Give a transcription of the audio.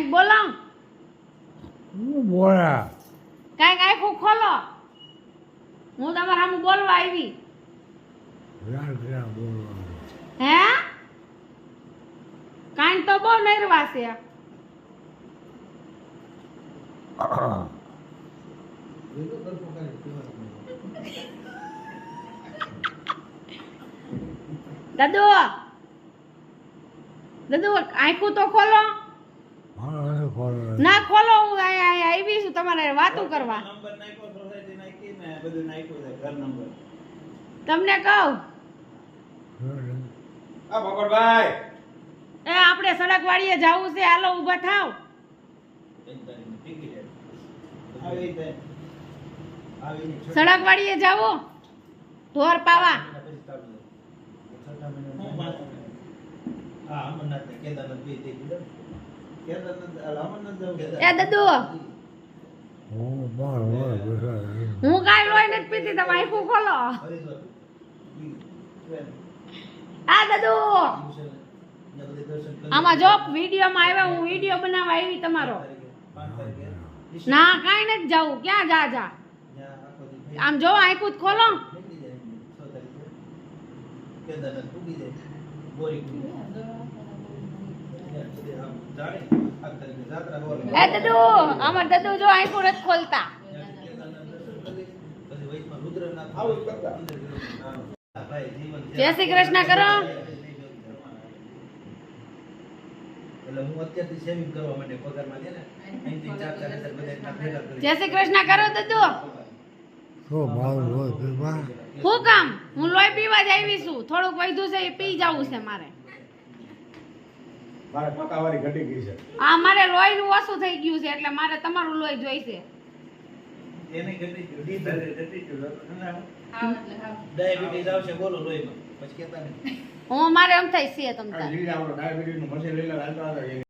કાંઈક બોલો. બોલા કાંઈક આખું ખોલો. હું તમારા સામે બોલવા આવી. હે? કાંઈ તો બહુ નર્વા છે. દાદુ. દાદુ આંખું તો ખોલો. ના ખોલો હું અહીંયા અહીંયા આવી છું તમારે વાતો કરવા. નંબર નાખ્યો સોસાયટી નાખી ને બધું નાખ્યું છે ઘર નંબર તમને કહું? એ આપણે સડક વાળીએ જવું છે હાલો ઊભા થાવ. સડક વાળીએ જવું. ઢોર પાવા. હા, અમરનાથ કેદારનાથ બે એ દદુ હું કાંઈ લોહી નથી પીતી, તમે આખું ખોલો. આ દદુ. આમાં જો વિડીયોમાં આવ્યા, હું વીડિયો બનાવવા આવી તમારો. ના, કાંઈ નથી જવું, ક્યાં જા જા આમ જો, આંખું જ ખોલો જાય એ દદુ અમાર દદુ જો આઈ પૂરત ખોલતા. જય શ્રી કૃષ્ણ કરો. જય શ્રી કૃષ્ણ કરો દદુ. હું કામ? હું લોહી પીવા જ આવી છું. થોડુંક વધુ છે એ પી જવું છે મારે. મારે પકાવાળી ઘટી ગઈ છે. આ મારે લોહીનું ઓછું થઈ ગયું છે એટલે મારે તમારું લોહી જોઈશે. એને ઘટી ગયું, ઘટી ગયું. ડાયાબિટીસ આવશે બોલો લોહીમાં. પછી કહેતા નહીં. હું મારે એમ થાય છે તમને. આપણો ડાયાબિટીસનું મશીન લઈ લે